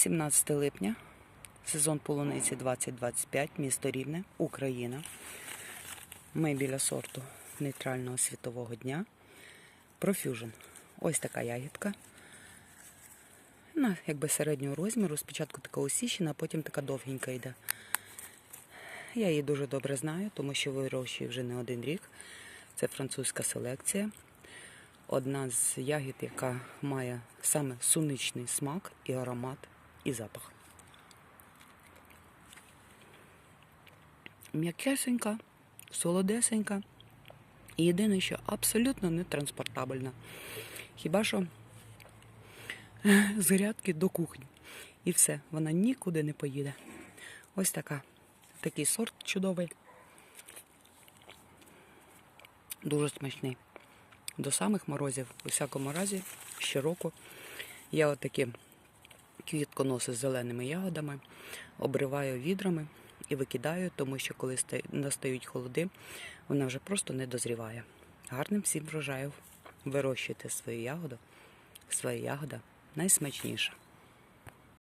17 липня, сезон полуниці 2025, місто Рівне, Україна. Ми біля сорту нейтрального світового дня. Profusion. Ось така ягідка. Вона якби середнього розміру. Спочатку така осіщена, а потім така довгенька йде. Я її дуже добре знаю, тому що вирощую вже не один рік. Це французька селекція. Одна з ягід, яка має саме суничний смак і аромат, і запах. М'якесенька, солодесенька. І єдине, що абсолютно не транспортабельна. Хіба що з грядки до кухні. І все, вона нікуди не поїде. Ось така. Такий сорт чудовий. Дуже смачний. До самих морозів, у всякому разі, щороку я отакі квітконоси з зеленими ягодами обриваю відрами і викидаю, тому що коли настають холоди, вона вже просто не дозріває. Гарним всім врожаю вирощуйте свою ягоду. Своя ягода найсмачніша.